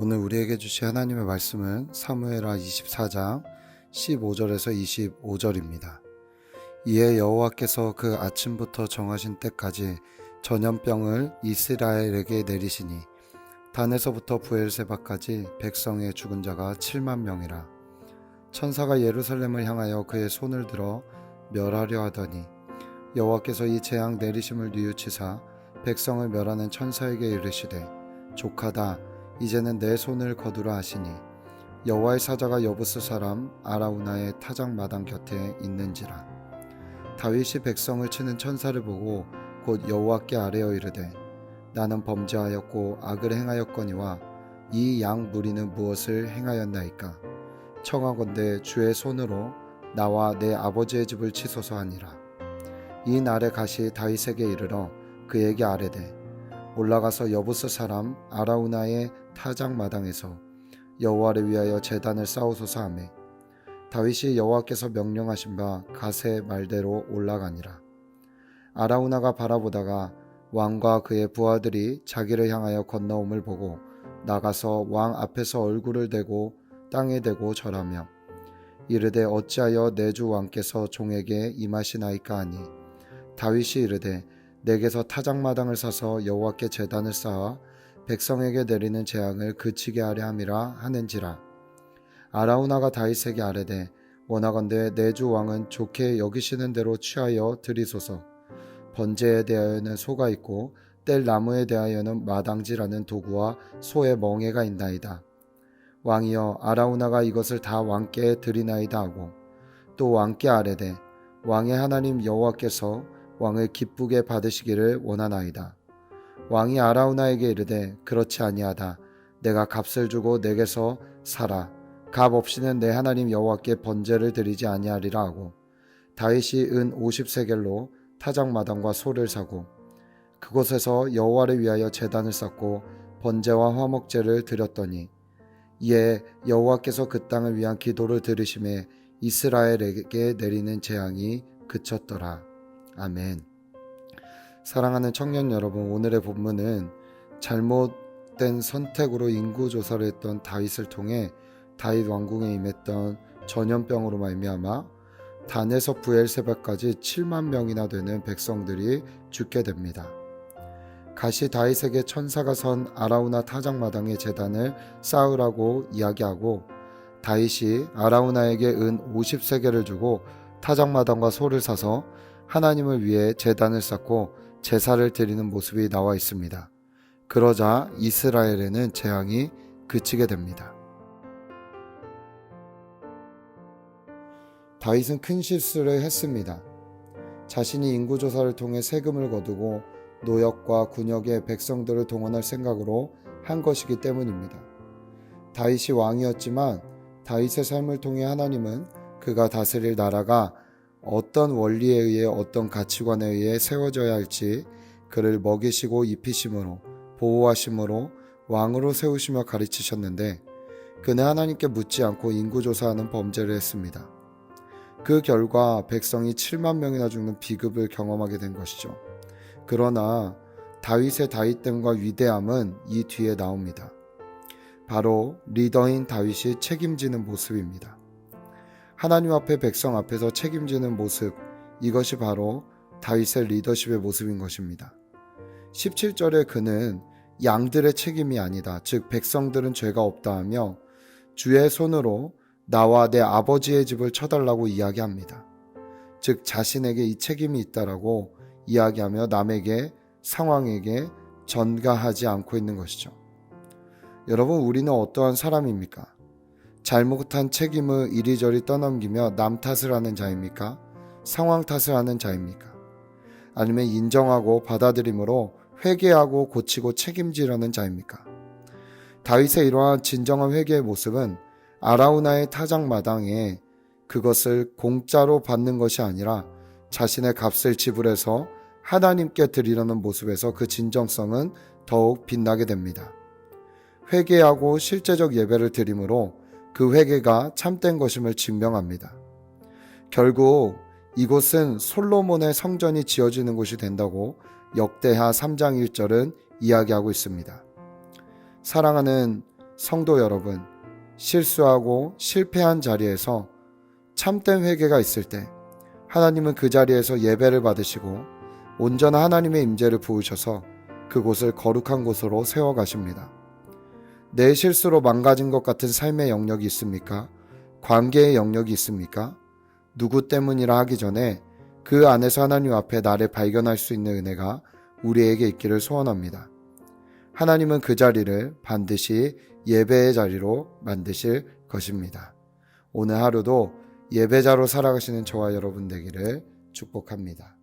오늘 우리에게 주신 하나님의 말씀은 사무엘하 24장 15절에서 25절입니다. 이에 여호와께서 그 아침부터 정하신 때까지 전염병을 이스라엘에게 내리시니 단에서부터 부엘세바까지 백성의 죽은 자가 7만 명이라 천사가 예루살렘을 향하여 그의 손을 들어 멸하려 하더니 여호와께서 이 재앙 내리심을 뉘우치사 백성을 멸하는 천사에게 이르시되 족하다 이제는 내 손을 거두라 하시니 여호와의 사자가 여부스 사람 아라우나의 타작 마당 곁에 있는지라. 다윗이 백성을 치는 천사를 보고 곧 여호와께 아뢰어 이르되 나는 범죄하였고 악을 행하였거니와 이 양 무리는 무엇을 행하였나이까? 청하건대 주의 손으로 나와 내 아버지의 집을 치소서 하니라. 이 날에 가시 다윗에게 이르러 그에게 아뢰되 올라가서 여부스 사람 아라우나의 타작 마당에서 여호와를 위하여 제단을 쌓으소서 하매. 다윗이 여호와께서 명령하신 바 가세 말대로 올라가니라. 아라우나가 바라보다가 왕과 그의 부하들이 자기를 향하여 건너옴을 보고 나가서 왕 앞에서 얼굴을 대고 땅에 대고 절하며 이르되 어찌하여 내 주 왕께서 종에게 임하시나이까 하니? 다윗이 이르되 내게서 타작마당을 사서 여호와께 제단을 쌓아 백성에게 내리는 재앙을 그치게 하려 함이라 하는지라. 아라우나가 다윗에게 아뢰되 원하건대 내주 왕은 좋게 여기시는 대로 취하여 드리소서. 번제에 대하여는 소가 있고 뗄 나무에 대하여는 마당지라는 도구와 소의 멍에가 있나이다. 왕이여 아라우나가 이것을 다 왕께 드리나이다 하고 또 왕께 아뢰되 왕의 하나님 여호와께서 왕을 기쁘게 받으시기를 원하나이다. 왕이 아라우나에게 이르되 그렇지 아니하다. 내가 값을 주고 내게서 사라. 값 없이는 내 하나님 여호와께 번제를 드리지 아니하리라 하고 다윗이 은 50세겔로 타작 마당과 소를 사고 그곳에서 여호와를 위하여 제단을 쌓고 번제와 화목제를 드렸더니 이에 여호와께서 그 땅을 위한 기도를 들으심에 이스라엘에게 내리는 재앙이 그쳤더라. 아멘. 사랑하는 청년 여러분, 오늘의 본문은 잘못된 선택으로 인구 조사를 했던 다윗을 통해 다윗 왕궁에 임했던 전염병으로 말미암아 단에서 부엘세바까지 7만 명이나 되는 백성들이 죽게 됩니다. 가시 다윗에게 천사가 선 아라우나 타작마당의 재단을 쌓으라고 이야기하고 다윗이 아라우나에게 은 50세계를 주고 타작마당과 소를 사서 하나님을 위해 재단을 쌓고 제사를 드리는 모습이 나와 있습니다. 그러자 이스라엘에는 재앙이 그치게 됩니다. 다윗은 큰 실수를 했습니다. 자신이 인구조사를 통해 세금을 거두고 노역과 군역의 백성들을 동원할 생각으로 한 것이기 때문입니다. 다윗이 왕이었지만 다윗의 삶을 통해 하나님은 그가 다스릴 나라가 어떤 원리에 의해 어떤 가치관에 의해 세워져야 할지 그를 먹이시고 입히심으로 보호하심으로 왕으로 세우시며 가르치셨는데 그는 하나님께 묻지 않고 인구조사하는 범죄를 했습니다. 그 결과 백성이 7만 명이나 죽는 비극을 경험하게 된 것이죠. 그러나 다윗의 다윗됨과 위대함은 이 뒤에 나옵니다. 바로 리더인 다윗이 책임지는 모습입니다. 하나님 앞에 백성 앞에서 책임지는 모습, 이것이 바로 다윗의 리더십의 모습인 것입니다. 17절에 그는 양들의 책임이 아니다. 즉, 백성들은 죄가 없다 하며 주의 손으로 나와 내 아버지의 집을 쳐달라고 이야기합니다. 즉, 자신에게 이 책임이 있다라고 이야기하며 남에게 상황에게 전가하지 않고 있는 것이죠. 여러분, 우리는 어떠한 사람입니까? 잘못한 책임을 이리저리 떠넘기며 남 탓을 하는 자입니까? 상황 탓을 하는 자입니까? 아니면 인정하고 받아들임으로 회개하고 고치고 책임지려는 자입니까? 다윗의 이러한 진정한 회개의 모습은 아라우나의 타작 마당에 그것을 공짜로 받는 것이 아니라 자신의 값을 지불해서 하나님께 드리려는 모습에서 그 진정성은 더욱 빛나게 됩니다. 회개하고 실제적 예배를 드림으로 그 회개가 참된 것임을 증명합니다. 결국 이곳은 솔로몬의 성전이 지어지는 곳이 된다고 역대하 3장 1절은 이야기하고 있습니다. 사랑하는 성도 여러분, 실수하고 실패한 자리에서 참된 회개가 있을 때 하나님은 그 자리에서 예배를 받으시고 온전한 하나님의 임재를 부으셔서 그곳을 거룩한 곳으로 세워 가십니다. 내 실수로 망가진 것 같은 삶의 영역이 있습니까? 관계의 영역이 있습니까? 누구 때문이라 하기 전에 그 안에서 하나님 앞에 나를 발견할 수 있는 은혜가 우리에게 있기를 소원합니다. 하나님은 그 자리를 반드시 예배의 자리로 만드실 것입니다. 오늘 하루도 예배자로 살아가시는 저와 여러분 되기를 축복합니다.